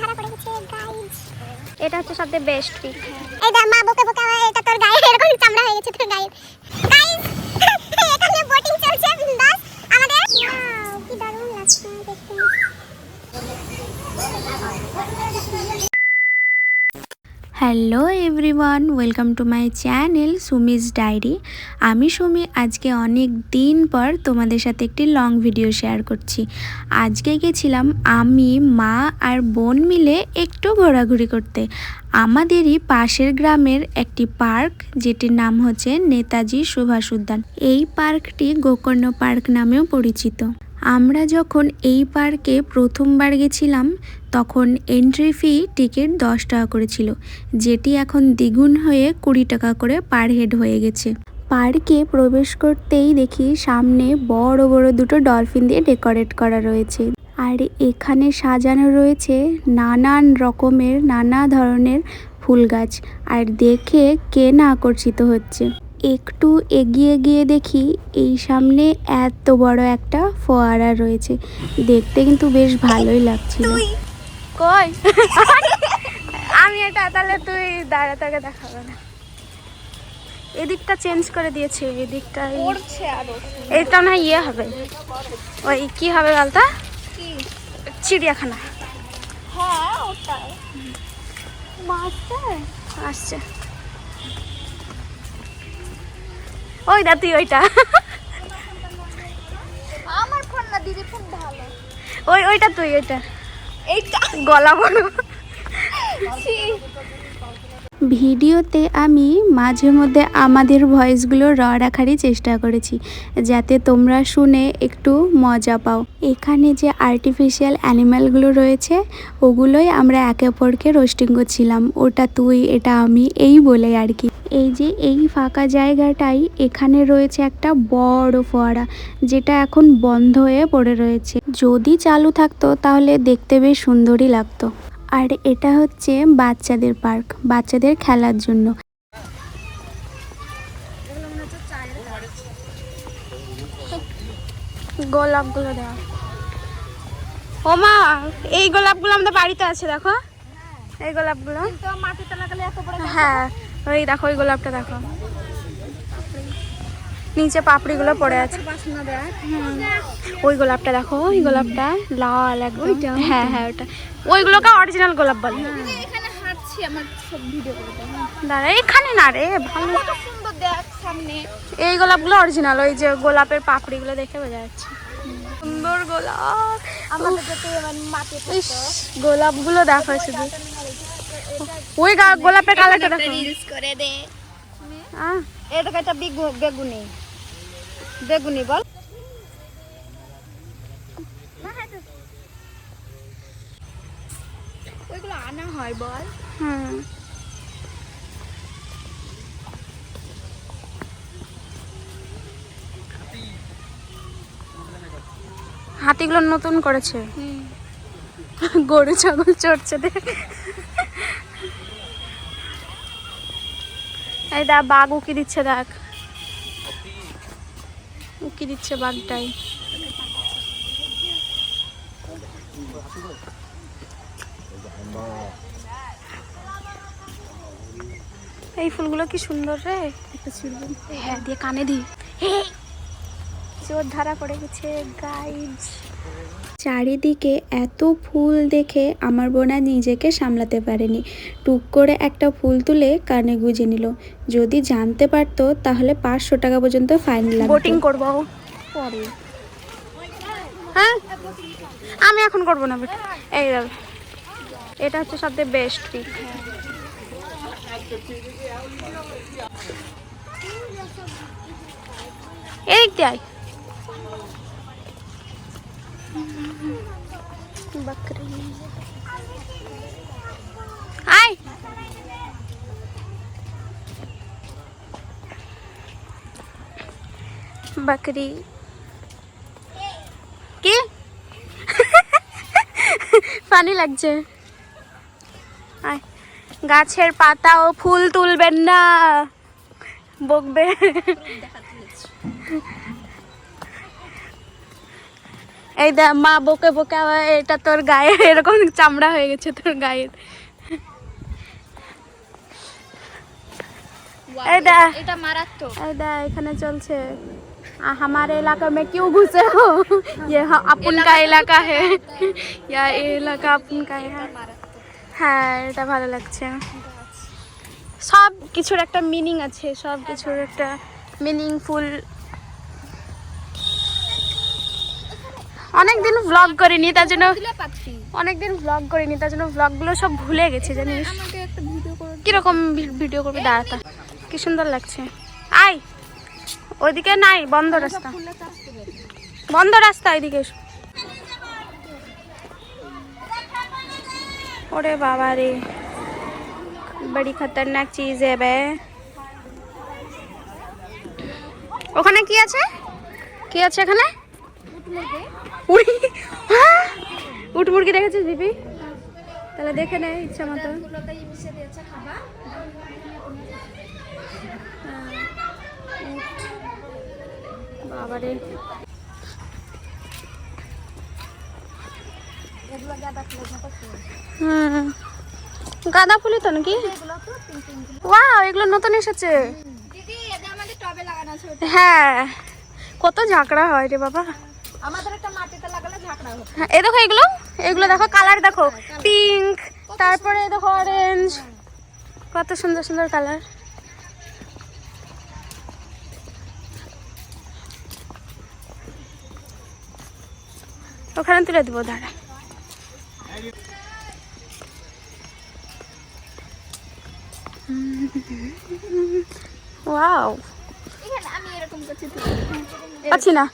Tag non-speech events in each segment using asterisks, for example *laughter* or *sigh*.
ধরা পড়ে গেছে গাইজ এটা হচ্ছে সবচেয়ে বেস্ট পিক এই দেখ মা বকে বকে এটা তোর গায়ে এরকম চামড়া হয়ে গেছে তোর গায়ে। গাইজ এখানে বোটিং চলছে বিন্দাস আমাদের। কি দারুণ লাগছে দেখতে। Hello everyone welcome to my channel Sumi's diary আমি সুমি আজকে অনেক দিন পর তোমাদের সাথে একটি লং ভিডিও শেয়ার করছি। আজকে গেছিলাম আমি, মা আর বোন মিলে একটু ঘোরাঘুরি করতে। আমাদেরই পাশের গ্রামের একটি পার্ক, যেটির নাম হচ্ছে নেতাজি সুভাষ উদ্যান। এই পার্কটি গোকর্ণ পার্ক নামেও পরিচিত। আমরা যখন এই পার্কে প্রথমবার গেছিলাম, তখন এন্ট্রি ফি টিকিট দশ টাকা করেছিল যেটি এখন দ্বিগুণ হয়ে কুড়ি টাকা করে পার হেড হয়ে গেছে। পার্কে প্রবেশ করতেই দেখি সামনে বড় বড় দুটো ডলফিন দিয়ে ডেকোরেট করা রয়েছে। আর এখানে সাজানো রয়েছে নানান রকমের, নানা ধরনের ফুল গাছ, আর দেখে কে না আকর্ষিত হচ্ছে। একটু এগিয়ে গিয়ে দেখি এই সামনে এত বড় একটা ফোয়ারা রয়েছে। দেখতে কিন্তু বেশ ভালোই লাগছিল। কই? আমি এটা তাহলে তুই দাঁড়া তোকে দেখাবো না। এদিকটা চেঞ্জ করে দিয়েছে এদিকটা এটা না ইয়ে হবে। ওই কি হবে বলতো? চিড়িয়াখানা। আসছে। ওই দা তুই ওইটা। আমার ফোন না দিদি ফোন ভালো। ওই ওইটা তুই ওইটা। এইটা। গলা বড় ভিডিওতে আমি মাঝে মধ্যে আমাদের ভয়েসগুলো র রাখারই চেষ্টা করেছি, যাতে তোমরা শুনে একটু মজা পাও। এখানে যে আর্টিফিশিয়াল অ্যানিম্যালগুলো রয়েছে, ওগুলোই আমরা একে অপরকে রোস্টিং করছিলাম। ওটা তুই, এটা আমি, এই বলে আর কি। এই যে এই ফাঁকা জায়গাটাই, এখানে রয়েছে একটা বড় ফোয়ারা, যেটা এখন বন্ধ হয়ে পড়ে রয়েছে। যদি চালু থাকতো, তাহলে দেখতে বেশ সুন্দরই লাগতো। আর এটা হচ্ছে বাচ্চাদের পার্ক বাচ্চাদের খেলার জন্য। গোলাপগুলো দেওয়া। ও মা এই গোলাপগুলো আমাদের বাড়িতে আছে দেখো। এই গোলাপগুলো। মাটিতে লাগালে এত বড় হ্যাঁ ওই দেখো ওই গোলাপটা দেখো। নিচে পাপড়িগুলো পড়ে আছে। ওই গোলাপটা দেখো ওই গোলাপটা লাল একদম। হ্যাঁ হ্যাঁ ওটা ওইগুলোকে অরিজিনাল গোলাপ বলে। দাও। দাঁড়া এখানে না রে ভালো এই গোলাপগুলো অরিজিনাল ওই যে গোলাপের পাপড়িগুলো দেখে বোঝা যাচ্ছে। সুন্দর গোলাপ। গোলাপগুলো দেখো শুধু। ওই গোলাপের কালারটা দেখো। রিলস করে দে। এটা একটা বেগুনি। বেগুনি বল। ওইগুলো আনা হয় বল। হুম। হাতিগুলো নতুন করেছে। গরু ছাগল চড়ছে এই দেখ বাঘ উকি দিচ্ছে দেখ। উকি দিচ্ছে বাঘটাই। এই ফুলগুলো কি সুন্দর রে? একটা হ্যাঁ দিয়ে কানে দি চোর ধারা পড়ে গেছে গাইজ চারিদিকে এত ফুল দেখে আমার বোনা নিজেকে সামলাতে পারেনি। টুক করে একটা ফুল তুলে কানে গুজে নিল। যদি জানতে পারতো তাহলে পাঁচশো টাকা পর্যন্ত ফাইন লাগবে বোটিং করব। পরে। হ্যাঁ? আমি এখন করব না বেটা। এই। এটা হচ্ছে সবচেয়ে বেস্ট পিক এই দিক দিয়ে *laughs* আয়। বকরি আয় কি ফানি লাগছে। গাছের পাতা ও ফুল তুলবেন না। বকবে। এই দেখ মা বকে বকে আবার এটা তোর গায়ে এরকম চামড়া হয়ে গেছে তোর গায়ের এই দেখ এটা মারাত্মক এই देख এখানে চলছে आ, हमारे इलाका में क्यों घुसे हो ये ह- अपन का इलाका है या ये इलाका अपन का है হ্যাঁ এটা ভালো লাগছে সব কিছুর একটা মিনিং আছে সব কিছুর একটা মিনিংফুল অনেকদিন ভ্লগ করিনি তার জন্য অনেকদিন ভ্লগ করিনি তার জন্য ভ্লগগুলো সব ভুলে গেছি জানিস। কীরকম ভিডিও করবি? দাঁড়াতা কি সুন্দর লাগছে। আয়। ওইদিকে নাই বন্ধ রাস্তা। বন্ধ রাস্তা এদিকে ওরে বাবা রে। বড়ি খতরনাক চিজ है বে। ওখানে কি আছে? কি আছে এখানে? হ্যাঁ? উট মুরগি দেখেছিস দিবি তাহলে দেখে নে ইচ্ছা মতো। বাবারে। গাঁদা ফুলই তো নাকি? ওয়াও এগুলো নতুন এসেছে। দিদি হ্যাঁ। কত ঝাঁকড়া হয় রে বাবা। আমাদের একটা মাটিতে লাগালে ঝাঁকড়া হবে হ্যাঁ এই দেখো এগুলো এগুলো দেখো কালার দেখো পিঙ্ক তারপরে দেখো অরেঞ্জ কত সুন্দর সুন্দর কালার। ওখানে তুলে দেবো দাঁড়া। ওয়াও আমি এরকম করছি পাচ্ছি না।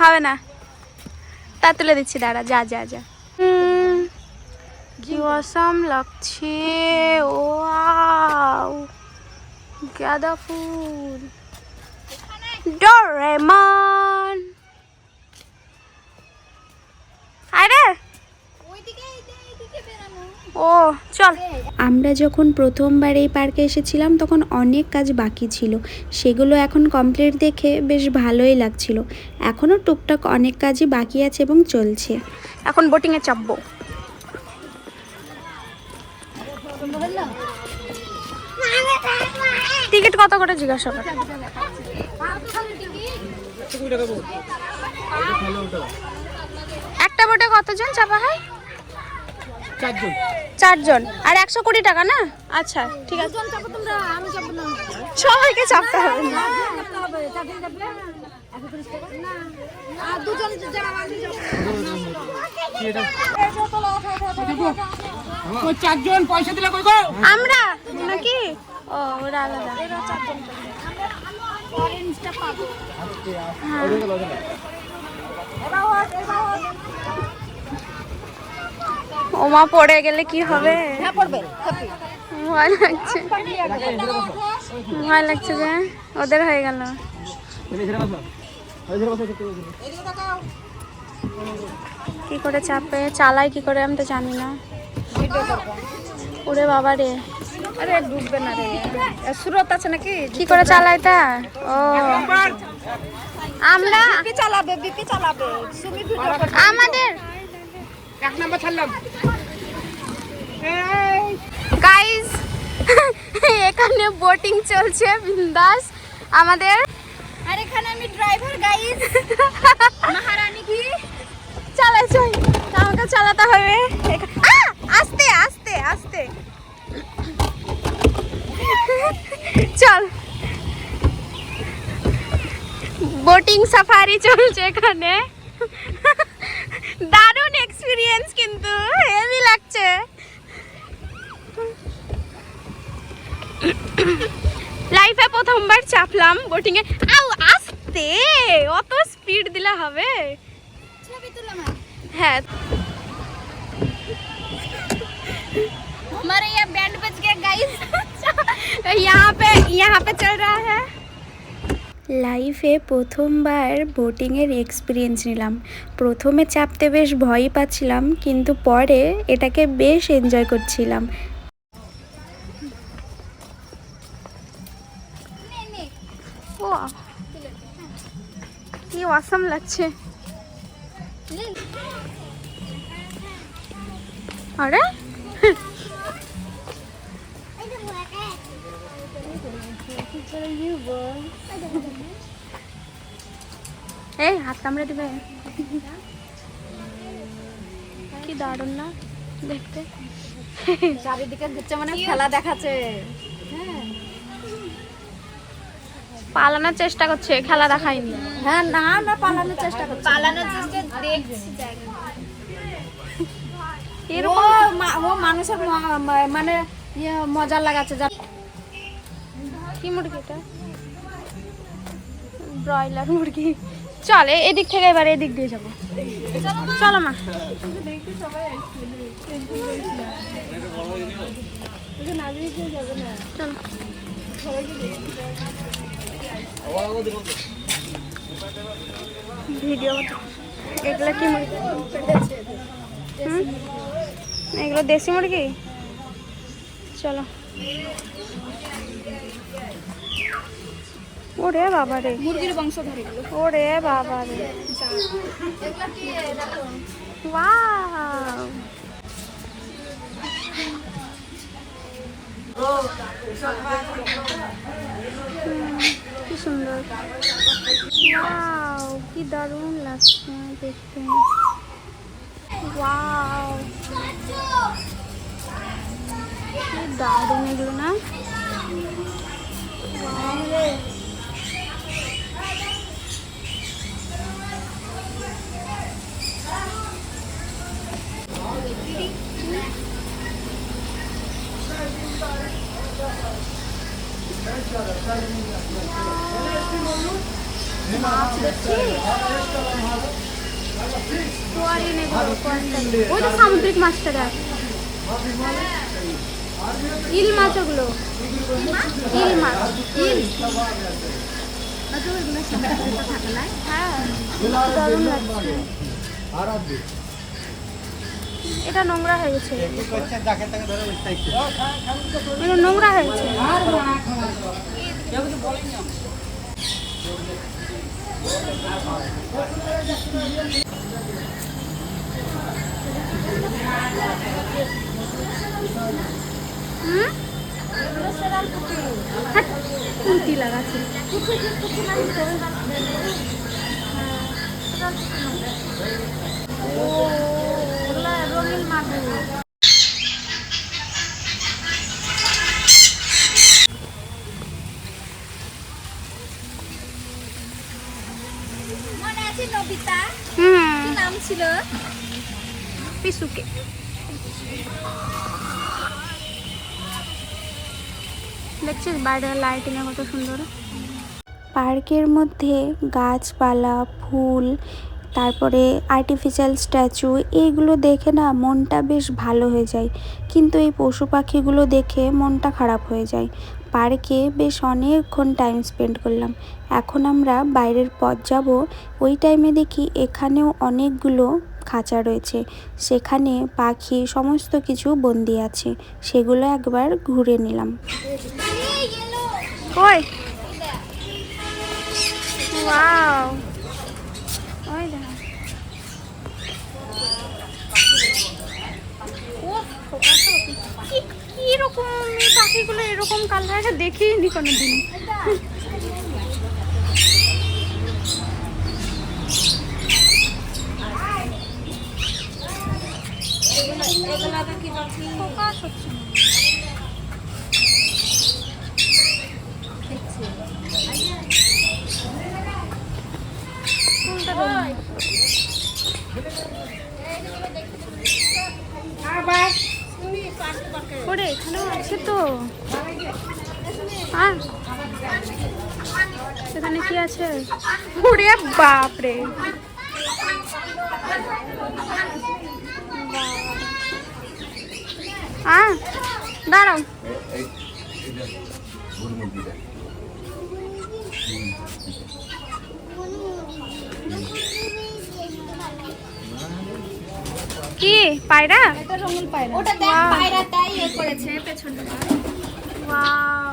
হবে না। তা তুলে দিচ্ছি, দাঁড়া, যা যা যা। কি অসাম লাগছে? ওয়াও। গাঁদা ফুল। ডোরেমন। আরে ও চল। আমরা যখন প্রথমবার এই পার্কে এসেছিলাম তখন অনেক কাজ বাকি ছিল। সেগুলো এখন কমপ্লিট দেখে বেশ ভালোই লাগছিল। এখনও টুকটাক অনেক কাজই বাকি আছে এবং চলছে। এখন বোটিংয়ে চাপবো। টিকিট কত করে জিজ্ঞাসা কর। একটা বোটে কতজন চাপা হয়? চারজন। চারজন। আর একশো কুড়ি টাকা না? আচ্ছা ঠিক আছে। সবাইকে চাপতে হবে চারজন? পয়সা দিলে আমরা? নাকি? ও ওরা আলাদা। পাবো। ওমা পড়ে গেলে কি হবে? হ্যাঁ ভয় লাগছে। ভয় লাগছে যে ওদের হয়ে গেল। কি করে চাপে? চালায় কি করে আমি তো জানি না। ওরে বাবা রে। আরে ডুববে না রে। সুরত আছে নাকি? কি করে চালায় তা? ও। আমরা বিপি চালাবে বিপি চালাবে। সুমি ভিডিও আমাদের এক নাম্বার ছাড়লাম। গাইস *laughs* এখানে বোটিং চলছে বিন্দাস। আমাদের আর এখানে আমি ড্রাইভার গাইস *laughs* মহারানী কি? চল আমাকে চালাতে হবে। আস্তে আস্তে আস্তে। চল। বোটিং সাফারি চলছে এখানে। দারুণ এক্সপিরিয়েন্স কিন্তু হেভি লাগছে লাইফে প্রথমবার চাপলাম বোটিং এ আউ আস্তে অত স্পিড দিলে হবে ছবি তুললাম হ্যাঁ हमारे यहाँ बैंड बज गया गाइस यहाँ पे यहाँ पे चल रहा है লাইফে প্রথমবার বোটিংয়ের এক্সপিরিয়েন্স নিলাম। প্রথমে চাপতে বেশ ভয়ই পাচ্ছিলাম কিন্তু পরে এটাকে বেশ এনজয় করছিলাম। অসম লাগছে আরে এই হাত কামড়ে দিবে। কি দারুণ না দেখতে। চারিদিকে ঘুরছে মানে খেলা দেখাচ্ছে। পালানোর চেষ্টা করছে খেলা দেখায়নি। হ্যাঁ না না পালানোর চেষ্টা করছে। পালানোর চেষ্টা ও মা- ও মানুষের মানে ইয়ে মজা লাগাচ্ছে কি মুরগি এটা? ব্রয়লার, মুরগি। চলে, এদিক থেকে এবার এদিক দিয়ে যাব। চলো মা। ভিডিও এগুলো কি? এগুলো দেশি মুরগি? চলো। ওরে বাবা রে। মুরগির বংশধর এগুলো ওরে বাবা রে। কি সুন্দর। ওয়াও কি দারুণ লাগছে দেখতে। ওয়াও কি দারুণ এগুলো না। কোয়ারিন ওই তো সামুদ্রিক মাছটা দেখ। ইল মাছ। ওগুলো ইল মাছ। ইল হ্যাঁ দারুণ লাগছে। এটা নোংরা হয়ে গেছে। এটা নোংরা হয়ে হাট, কুর্তি লাগাচ্ছে। বাইরের লাইটিং কত সুন্দর পার্কের মধ্যে গাছপালা ফুল তারপরে আর্টিফিশিয়াল স্ট্যাচু এইগুলো দেখে না মনটা বেশ ভালো হয়ে যায়। কিন্তু এই পশু পাখিগুলো দেখে মনটা খারাপ হয়ে যায়। পার্কে বেশ অনেকক্ষণ টাইম স্পেন্ড করলাম। এখন আমরা বাইরের পথ যাব। ওই টাইমে দেখি এখানেও অনেকগুলো খাঁচা রয়েছে। সেখানে পাখি সমস্ত কিছু বন্দি আছে। সেগুলো একবার ঘুরে নিলাম। কই ওয়াও। ওই দেখা ও ফোকাসও কি কীরকম পাখিগুলো এরকম কালার দেখিনি কোনোদিন। ফোকাস হচ্ছে না। কোনটা রঙিন? ওরে এখানেও আছে তো হ্যাঁ সেখানে কি আছে ওরে বাপরে। হ্যাঁ দাঁড়াও। কি পায়রা? এটা রঙিন পায়রা ওটা দেখ ইয়ে করেছে পেছনটা। ওয়াও।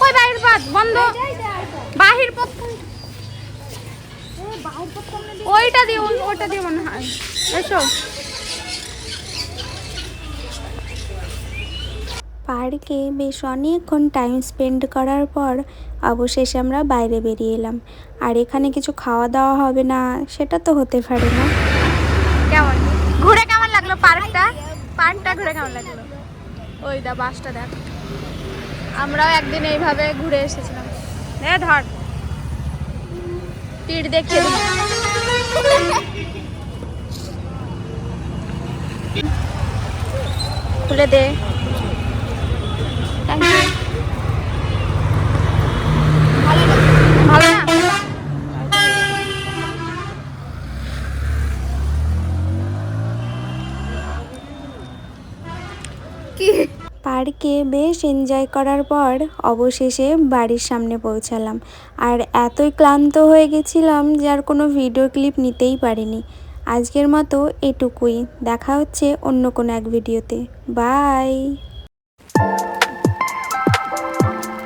কই বাহির পথ? বন্ধ। বাহির পথ। ওইটা দিয়ে ওইটা দিয়ে মনে হয়। এসো। পার্কে বেশ অনেকক্ষণ টাইম স্পেন্ড করার পর অবশেষে আমরা বাইরে বেরিয়ে এলাম। আর এখানে কিছু খাওয়া দাওয়া হবে না সেটা তো হতে পারে না। কেমন? ঘুরে কেমন লাগল পার্কটা? পার্কটা ঘুরে কেমন লাগল? ওই দা বাসটা দেখ। আমরাও একদিন এইভাবে ঘুরে এসেছিলাম। এ ধর। তীর দেখে খুলে দে। Thank you. ভালো না পার্কে বেশ এনজয় করার পর অবশেষে বাড়ির সামনে পৌঁছালাম। আর এতই ক্লান্ত হয়ে গেছিলাম যে আর কোনো ভিডিও ক্লিপ নিতেই পারিনি। আজকের মতো এটুকুই। দেখা হচ্ছে অন্য কোনো এক ভিডিওতে। বাই!